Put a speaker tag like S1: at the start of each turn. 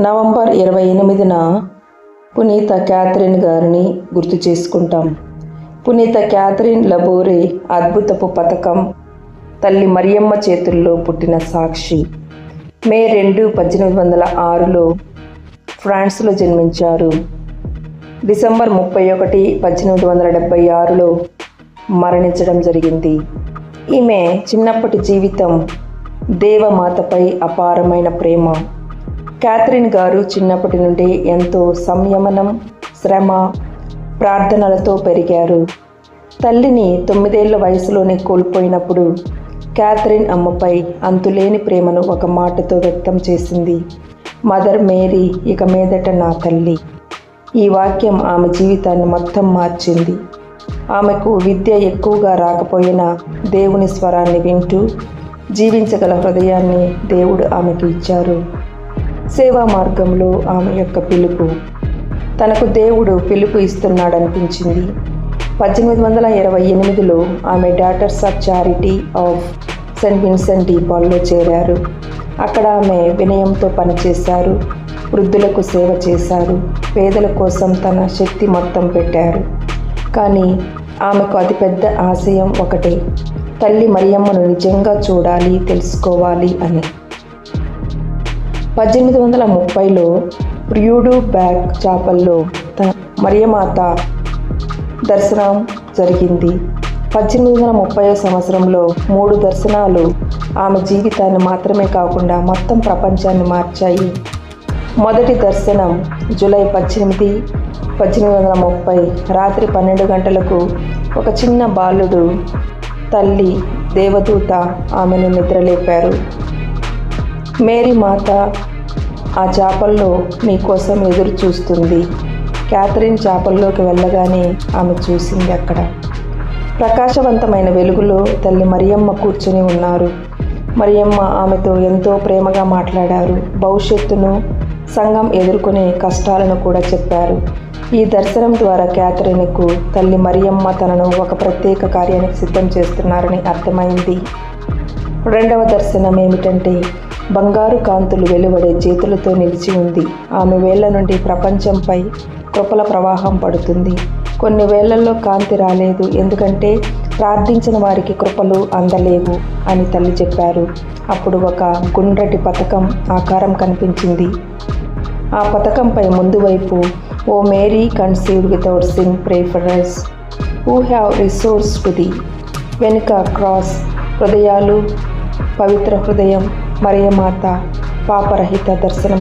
S1: November ఇరవై ఎనిమిదిన పునీత క్యాథరిన్ గారిని గుర్తు చేసుకుంటాం. పునీత క్యాథరిన్ లబోరే అద్భుతపు పథకం తల్లి మరియమ్మ చేతుల్లో పుట్టిన సాక్షి. మే రెండు పద్దెనిమిది వందల ఆరులో ఫ్రాన్స్లో జన్మించారు. డిసెంబర్ ముప్పై ఒకటి పద్దెనిమిది వందల డెబ్బై ఆరులో మరణించడం జరిగింది. ఈమె చిన్నప్పటి జీవితం దేవమాతపై అపారమైన ప్రేమ. క్యాథరిన్ గారు చిన్నప్పటి నుండి ఎంతో సంయమనం శ్రమ ప్రార్థనలతో పెరిగారు. తల్లిని తొమ్మిదేళ్ళ వయసులోనే కోల్పోయినప్పుడు క్యాథరిన్ అమ్మపై అంతులేని ప్రేమను ఒక మాటతో వ్యక్తం చేసింది. మదర్ మేరీ ఇక మీదట నా తల్లి. ఈ వాక్యం ఆమె జీవితాన్ని మొత్తం మార్చింది. ఆమెకు విద్య ఎక్కువగా రాకపోయినా దేవుని స్వరాన్ని వింటూ జీవించగల హృదయాన్ని దేవుడు ఆమెకు ఇచ్చారు. సేవా మార్గంలో ఆమె యొక్క పిలుపు. తనకు దేవుడు పిలుపు ఇస్తున్నాడనిపించింది. పద్దెనిమిది వందల ఇరవై ఎనిమిదిలో ఆమె daughters of charity of saint Vincent డీపాల్లో చేరారు. అక్కడ ఆమె వినయంతో పనిచేశారు. వృద్ధులకు సేవ చేశారు. పేదల కోసం తన శక్తి మొత్తం పెట్టారు. కానీ ఆమెకు అతిపెద్ద ఆశయం ఒకటే. తల్లి మరియమ్మను నిజంగా చూడాలి తెలుసుకోవాలి అని. పద్దెనిమిది వందల ముప్పైలో ప్రియుడు బ్యాగ్ చాపల్లో తన మరియమాత దర్శనం జరిగింది. పద్దెనిమిది వందల ముప్పై సంవత్సరంలో మూడు దర్శనాలు ఆమె జీవితాన్ని మాత్రమే కాకుండా మొత్తం ప్రపంచాన్ని మార్చాయి. మొదటి దర్శనం జూలై పద్దెనిమిది పద్దెనిమిది వందల ముప్పై రాత్రి పన్నెండు గంటలకు ఒక చిన్న బాలుడు తల్లి దేవదూత ఆమెను నిద్రలేపారు. మేరీ మాత ఆ చేపల్లో మీకోసం ఎదురు చూస్తుంది. క్యాథరిన్ చేపల్లోకి వెళ్ళగానే ఆమె చూసింది అక్కడ. ప్రకాశవంతమైన వెలుగులో తల్లి మరియమ్మ కూర్చొని ఉన్నారు. మరియమ్మ ఆమెతో ఎంతో ప్రేమగా మాట్లాడారు. భవిష్యత్తును సంఘం ఎదుర్కొనే కష్టాలను కూడా చెప్పారు. ఈ దర్శనం ద్వారా క్యాథరిన్కు తల్లి మరియమ్మ తనను ఒక ప్రత్యేక కార్యానికి సిద్ధం చేస్తున్నారని అర్థమైంది. రెండవ దర్శనం ఏమిటంటే బంగారు కాంతులు వెలువడే చేతులతో నిలిచి ఉంది. ఆమె వేళ్ళ నుండి ప్రపంచంపై కృపల ప్రవాహం పడుతుంది. కొన్ని వేళ్ళలో కాంతి రాలేదు. ఎందుకంటే ప్రార్థించిన వారికి కృపలు అందలేవు అని తల్లి చెప్పారు. అప్పుడు ఒక గుండ్రటి పథకం ఆకారం కనిపించింది. ఆ పథకంపై ముందు వైపు O Mary conceived without sin pray for us who have recourse to thee. వెనుక క్రాస్ హృదయాలు పవిత్ర హృదయం మరియమాత పాపరహిత దర్శనం